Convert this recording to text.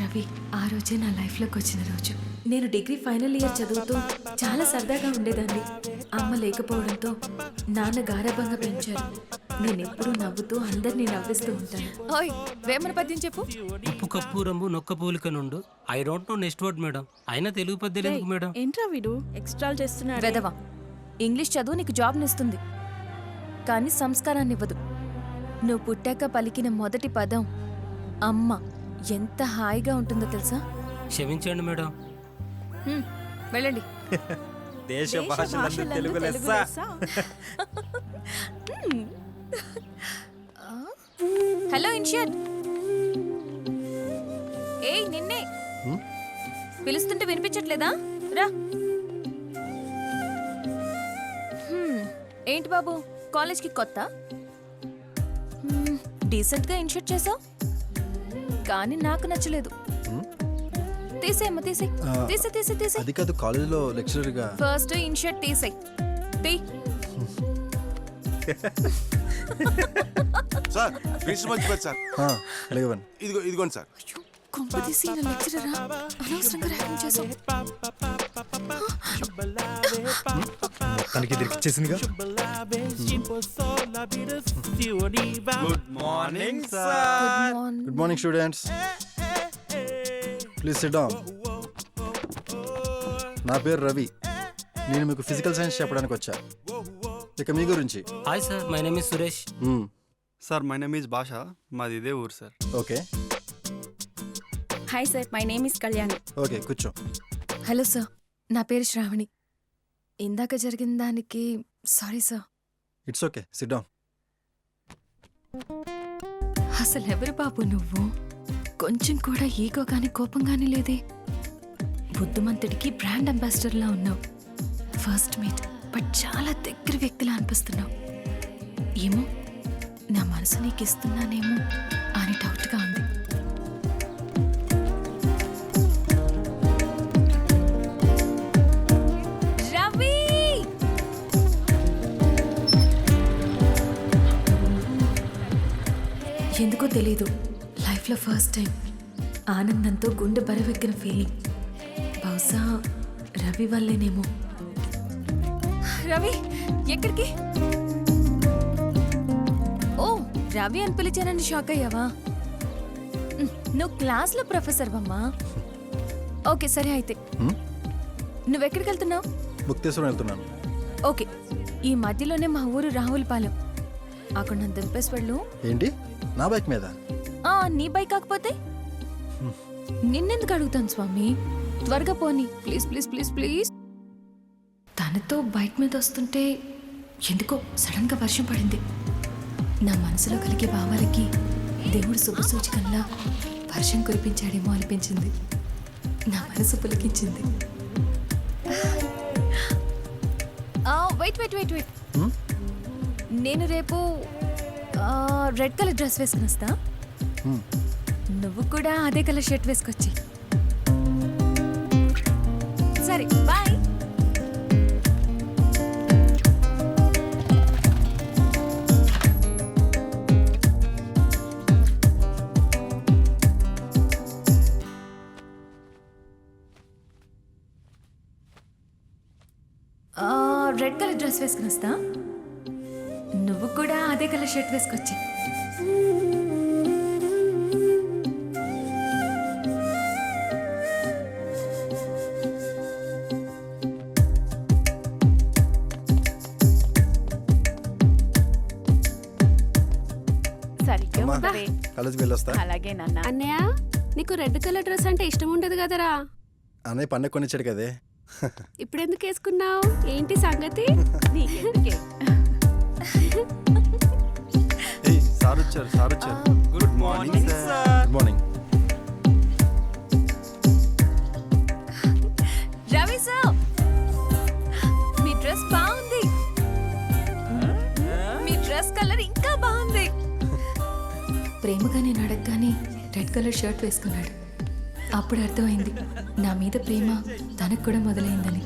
రవి ఆ రోజే నా లైఫ్లోకి వచ్చిన రోజు. నేను డిగ్రీ ఫైనల్ ఇయర్ చదువుతూ చాలా సరదాగా ఉండేదాన్ని. అమ్మ లేకపోవడంతో నాన్న గారాబంగా పెంచారు. నేను ఎప్పుడూ నవ్వుతూ అందరినీ నవ్విస్తూ ఉంటాను. ఓయ్ వేమన పద్యం చెప్పు. ఉప్పు కప్పు రంబు నొక్క పూలిక నుండు I don't know next word madam. అయినా తెలుగు పద్యాలు ఎందుకు మేడం? ఏంట్రా వీడు? ఎక్స్ట్రాల్ చేస్తున్నాడు. వెదవా ఇంగ్లీష్ చదువు నీకు జాబ్నిస్తుంది కానీ సంస్కారాన్ని ఇవ్వదు నువ్వు పుట్టాక పలికిన మొదటి పదం అమ్మ. ఎంత హాయిగా ఉంటుందో తెలుసా? క్షమించండి మేడం. హ్మ్, వెళ్ళండి. దేశ భాషలందు తెలుగు లెస్స. హలో ఇన్షియట్ ఏయ్ నిన్నే. పిలుస్తుంటే వినిపించట్లేదా? రా. హ్మ్, ఏంటి బాబు? కాలేజ్కి కొత్త? హ్మ్, డీసెంట్గా ఇన్షర్ట్ చేసావు? కానీ నాకు నచ్చలేదు. తీసేయమ్మ తీసే తీసే తీసే తీసే అది కాదు కాలేజీలో లెక్చరర్గా. ఫస్ట్ ఇన్షర్ట్ తీసేయ్. తీ. సార్ ఫీజు మర్చిపోయారు సార్. లేవన్ ఇదిగో ఇదిగోండి సార్. కొంప తీసి ఈయన లెక్చరరా? అనవసరంగా ర్యాగింగ్ చేసావు తనకి తిరిగిచ్చేసిందిగా good morning sir good morning students please sit down నా పేరు రవి. నేను మీకు ఫిజికల్ సైన్స్ చెప్పడానికి వచ్చా. ఇక మీ గురించి. Hi sir my name is Suresh sir my name is Basha మాది ఇదే ఊరు sir okay hi sir my name is Kalyani okay కూర్చో. హలో సార్ నా పేరు శ్రావణి. ఇందాక జరిగిన దానికి sorry sir. It's okay. Sit down. అసలు ఎవరు బాబు నువ్వు? కొంచెం కూడా ఈగో కానీ కోపం కానీ లేదే. బుద్ధిమంతుడికి బ్రాండ్ అంబాసిడర్లా ఉన్నావు. ఫస్ట్ మీట్ బట్ చాలా దగ్గర వ్యక్తిలా అనిపిస్తున్నావు. ఏమో నా మనసు నీకు ఇస్తున్నానేమో అని డౌట్గా ఉంది. ఎందుకో తెలీదు. లైఫ్లో ఫస్ట్ టైం. ఆనందంతో గుండె బరవెక్కిన ఫీలింగ్ బహుశా రవి వల్లేనేమో. రవి ఎక్కడికి? ఓ రవి అని పిలిచానని షాక్ అయ్యావా? నువ్వు క్లాస్లో ప్రొఫెసర్ అమ్మా ఓకే సరే అయితే? నువ్వెక్కడికి వెళ్తున్నావు? ముక్తేశ్వరం వెళ్తున్నాను. ఓకే ఈ మధ్యలోనే మా ఊరు రాహుల్పాలెం అక్కడ నన్ను దింపేసి వెళ్ళు. ఏంటి? నా బైక్ మీద? ఆ, నీ బైక్ కాకపోతే? నిన్నెందుకు అడుగుతాను స్వామి? త్వరగా పోనీ. Please please please please. తనతో బైక్ మీద వస్తుంటే ఎందుకో సడన్గా వర్షం పడింది. నా మనసులో కలిగే భావాలకి దేవుడు శుభసూచకంలా వర్షం కురిపించాడేమో అనిపించింది. నా మనసు పులికించింది. Wait wait wait wait? నేను రేపు రెడ్ కలర్ డ్రెస్ వేసుకుని వస్తా. నువ్వు కూడా అదే కలర్ షర్ట్ వేసుకొచ్చి. సరే బాయ్. రెడ్ కలర్ డ్రెస్ వేసుకుని వస్తా. నువ్వు కూడా అదే కలర్ షర్ట్ వేసుకొచ్చి. సరిగ్గా అమ్మా ఉండవే. కాలేజీకి వెళ్ళొస్తా. అలాగే నాన్న. అన్నయ్య నీకు రెడ్ కలర్ డ్రెస్ అంటే ఇష్టం ఉండదు కదరా? అన్నయ్య పండగ కొనిచ్చాడు కదే. ఇప్పుడు ఎందుకు వేసుకున్నావు? ఏంటి సంగతి? నీకెందుకే? ప్రేమగా నేను అడగగానే రెడ్ కలర్ షర్ట్ వేసుకున్నాడు. అప్పుడు అర్థమైంది నా మీద ప్రేమ తనకు కూడా మొదలైందని.